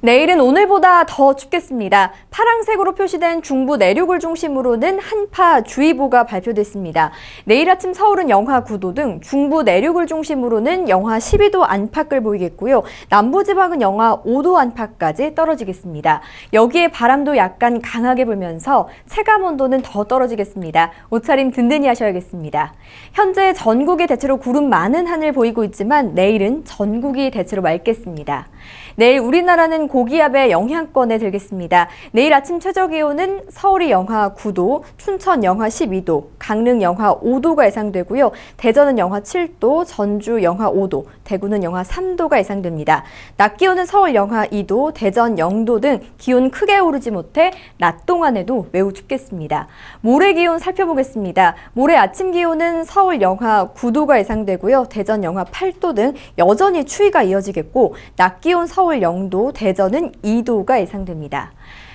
내일은 오늘보다 더 춥겠습니다. 파랑색으로 표시된 중부 내륙을 중심으로는 한파 주의보가 발표됐습니다. 내일 아침 서울은 영하 9도 등 중부 내륙을 중심으로는 영하 12도 안팎을 보이겠고요. 남부 지방은 영하 5도 안팎까지 떨어지겠습니다. 여기에 바람도 약간 강하게 불면서 체감 온도는 더 떨어지겠습니다. 옷차림 든든히 하셔야겠습니다. 현재 전국이 대체로 구름 많은 하늘 보이고 있지만 내일은 전국이 대체로 맑겠습니다. 내일 우리나라는 고기압의 영향권에 들겠습니다. 내일 아침 최저 기온은 서울이 영하 9도, 춘천 영하 12도, 강릉 영하 5도가 예상되고요. 대전은 영하 7도, 전주 영하 5도, 대구는 영하 3도가 예상됩니다. 낮 기온은 서울 영하 2도, 대전 0도 등 기온 크게 오르지 못해 낮 동안에도 매우 춥겠습니다. 모레 기온 살펴보겠습니다. 모레 아침 기온은 서울 영하 9도가 예상되고요. 대전 영하 8도 등 여전히 추위가 이어지겠고 낮 기온 서울 0도, 대전은 2도가 예상됩니다.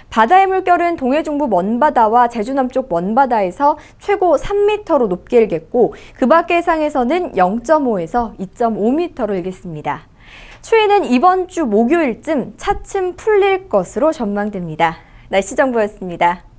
바다의 물결은 동해 중부 먼바다와 제주 남쪽 먼바다에서 최고 3m로 높게 일겠고 그 밖의 해상에서는 0.5에서 2.5m로 일겠습니다. 추위는 이번 주 목요일쯤 차츰 풀릴 것으로 전망됩니다. 날씨 정보였습니다.